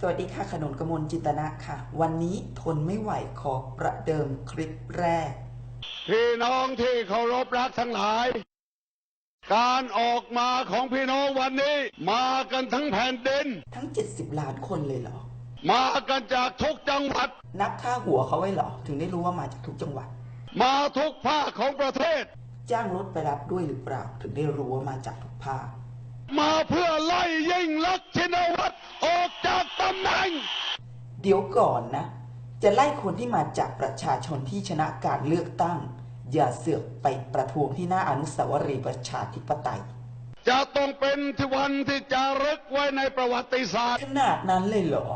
สวัสดีค่ะ ขนนกมลจินตนะค่ะ วันนี้ทนไม่ไหวขอประเดิมคลิปแรก พี่น้องที่เคารพรักทั้งหลาย การออกมาของพี่น้องวันนี้ มากันทั้งแผ่นดิน ทั้ง 70 ล้านคนเลยเหรอ มากันจากทุกจังหวัด นับค่าหัวเขาไว้เหรอ ถึงได้รู้ว่ามาจากทุกจังหวัด มาทุกภาคของประเทศ จ้างรถไปรับด้วยหรือเปล่า ถึงได้รู้ว่ามาจากทุกภาค มาเพื่อไล่ยิ่งลักษณ์ชินวัตรออกจากตำแหน่ง เดี๋ยวก่อนนะ จะไล่คนที่มาจากประชาชนที่ชนะการเลือกตั้ง อย่าเสือกไปประท้วงที่หน้าอนุสาวรีย์ประชาธิปไตย จะต้องเป็นที่วันที่จะรึกไว้ในประวัติศาสตร์ ขนาดนั้นเลยเหรอ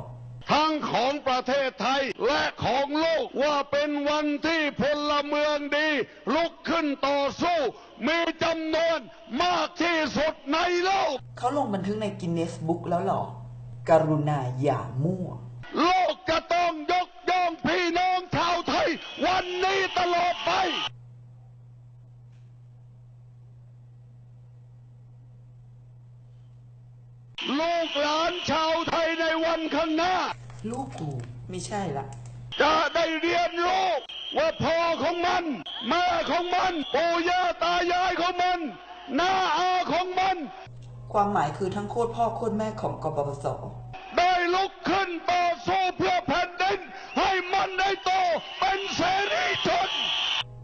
ทั้งของประเทศไทยและของโลกว่าเป็นวันที่พลเมืองดี ลุกขึ้นต่อสู้ มีจำนวนมากที่สุดในโลก เขาลงบันทึกในกินเนสบุ๊กแล้วเหรอ กรุณาอย่ามั่ว โลกจะต้องยกย่องพี่น้องชาวไทย วันนี้ตลอดไปลูกหลานชาวไทยในวันข้างหน้า ลูกกูไม่ใช่ละจะได้เรียนรู้ว่าพ่อของมันแม่ของมันปู่ย่าตายายของมันน้าอาของมัน ความหมายคือทั้งโคตรพ่อโคตรแม่ของกปปสได้ลุกขึ้นต่อสู้เพื่อแผ่นดินให้มันได้โตเป็นเสรีชน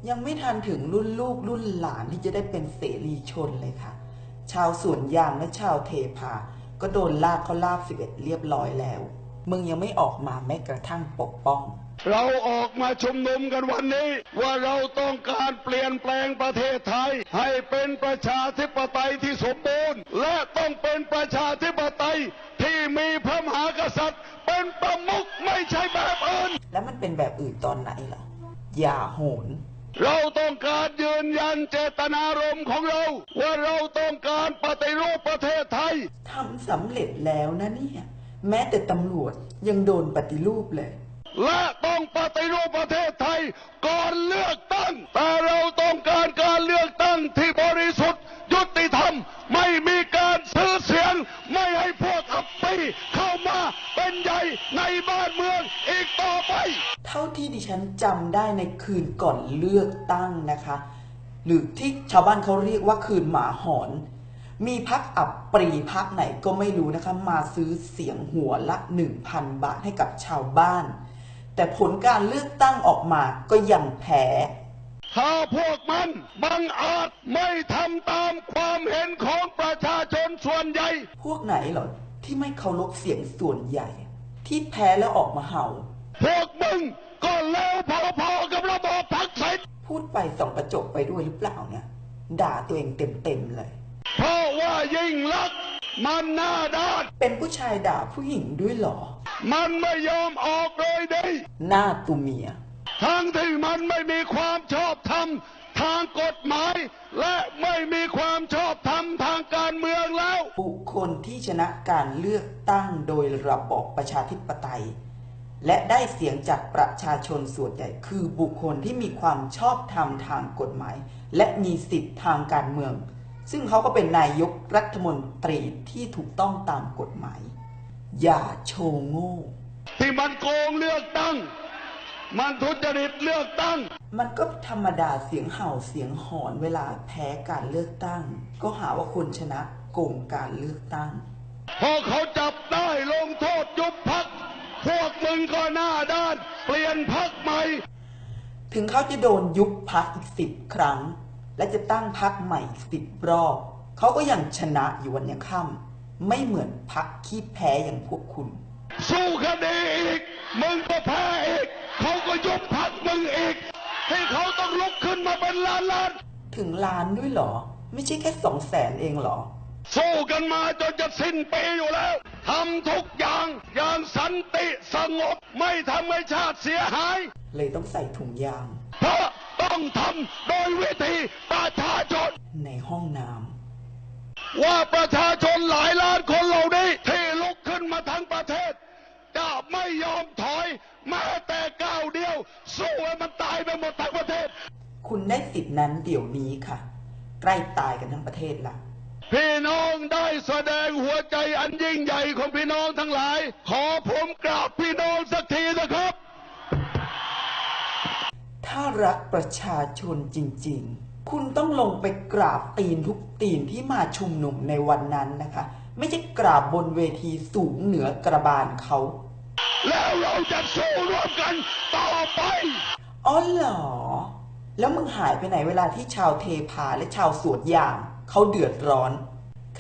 ยังไม่ทันถึงรุ่นลูกรุ่นหลานที่จะได้เป็นเสรีชนเลยค่ะ ชาวสวนยางและชาวเทพา ก็โดนลากเขาลาบสิบเอ็ดเรียบร้อยแล้ว มึงยังไม่ออกมาแม้กระทั่งปกป้อง เราออกมาชุมนุมกันวันนี้ ว่าเราต้องการเปลี่ยนแปลงประเทศไทย ให้เป็นประชาธิปไตยที่สมบูรณ์ และต้องเป็นประชาธิปไตยที่มีพระมหากษัตริย์ เป็นประมุขไม่ใช่แบบอื่น แล้วมันเป็นแบบอื่นตอนไหนเหรออย่าโหนเราต้องการยืนยันเจตนารมณ์ของเรา ว่าเราต้องการปฏิรูปประเทศไทยทำสำเร็จแล้วนะเนี่ย แม้แต่ตำรวจยังโดนปฏิรูปเลย และต้องปฏิรูปประเทศไทยก่อนเลือกตั้ง แต่เราต้องการการเลือกตั้งที่บริสุทธิ์ ยุติธรรมไม่มีการซื้อเสียง ไม่ให้พวกอับปีเข้ามาเป็นใหญ่ในบ้านเมืองอีกต่อไป เท่าที่ดิฉันจำได้ในคืนก่อนเลือกตั้งนะคะ หรือที่ชาวบ้านเขาเรียกว่าคืนหมาหอน มีพักอับปรีพักไหนก็ไม่รู้นะคะ มาซื้อเสียงหัวละ 1,000 บาทให้กับชาวบ้าน แต่ผลการเลือกตั้งออกมาก็ยังแพ้ถ้าพวกมันบังอาจไม่ทำตามความเห็นของประชาชนส่วนใหญ่ พวกไหนเหรอที่ไม่เคารพเสียงส่วนใหญ่ ที่แพ้แล้วออกมาเห่า พวกมึงก็แล้วพอๆกับระบอบทักษิณพูดไปส่องกระจกไปด้วยหรือเปล่าเนี่ยด่าตัวเองเต็มๆเลย เพราะว่ายิ่งลักษณ์ มันหน้าด้าน เป็นผู้ชายด่าผู้หญิงด้วยเหรอ มันไม่ยอมออกเลยดิ หน้าตูเมีย ทั้งที่มันไม่มีความชอบธรรมทางกฎหมาย และไม่มีความชอบธรรมทางการเมืองแล้ว บุคคลที่ชนะการเลือกตั้งโดยระบอบประชาธิปไตย และได้เสียงจากประชาชนส่วนใหญ่คือบุคคลที่มีความชอบธรรมทางกฎหมาย และมีสิทธิทางการเมือง ซึ่งเขาก็เป็นนายกรัฐมนตรีที่ถูกต้องตามกฎหมาย อย่าโชว์โง่ ที่มันโกงเลือกตั้ง มันทุจริตเลือกตั้ง มันก็ธรรมดาเสียงเห่าเสียงหอนเวลาแพ้การเลือกตั้ง ก็หาว่าคนชนะโกงการเลือกตั้ง พอเขาจับได้ลงโทษยุบพักพวกมึงก็หน้าด้าน เปลี่ยนพักใหม่ ถึงเขาจะโดนยุบพักอีกสิบครั้ง และจะตั้งพักใหม่อีกสิบรอบเขาก็ยังชนะอยู่วันยังค่ำไม่เหมือนพักขี้แพ้อย่างพวกคุณ สู้คดีอีกมึงก็แพ้อีกเขาก็ยุบพักมึงอีก ให้เขาต้องลุกขึ้นมาเป็นล้านล้านถึงล้านด้วยเหรอ ไม่ใช่แค่สองแสนเองเหรอๆสู้กันมาจนจะสิ้นปีอยู่แล้วทำทุกอย่างอย่างสันติสงบไม่ทำให้ชาติเสียหาย เลยต้องใส่ถุงยางเพราะ ต้องทำโดยวิธีประชาชน ในห้องน้ว่าประชาชนหลายล้านคนเหล่านี้ที่ลุกขึ้นมาทั้งประเทศจะไม่ยอมถอยแม้แต่ก้าวเดียว สู้ให้มันตายไปหมดทั้งประเทศำคุณได้สิทธินั้นเดี๋ยวนี้ค่ะ ใกล้ตายกันทั้งประเทศละพี่น้องได้แสดงหัวใจอันยิ่งใหญ่ของพี่น้องทั้งหลาย ขอผมกราบพี่น้อง รักประชาชนจริง ๆ คุณต้องลงไปกราบตีนทุกตีนที่มาชุมนุมในวันนั้นนะคะ ไม่ใช่กราบบนเวทีสูงเหนือกระบาลเขา แล้วเราจะสู้ร่วมกันต่อไป อ๋อเหรอ แล้วมึงหายไปไหนเวลาที่ชาวเทพาและชาวสวนยาง เขาเดือดร้อน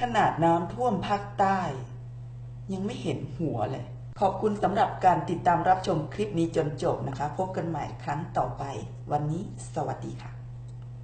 ขนาดน้ำท่วมภาคใต้ ยังไม่เห็นหัวเลย ขอบคุณสำหรับการติดตามรับชมคลิปนี้จนจบนะคะ พบกันใหม่ครั้งต่อไป วันนี้สวัสดีค่ะ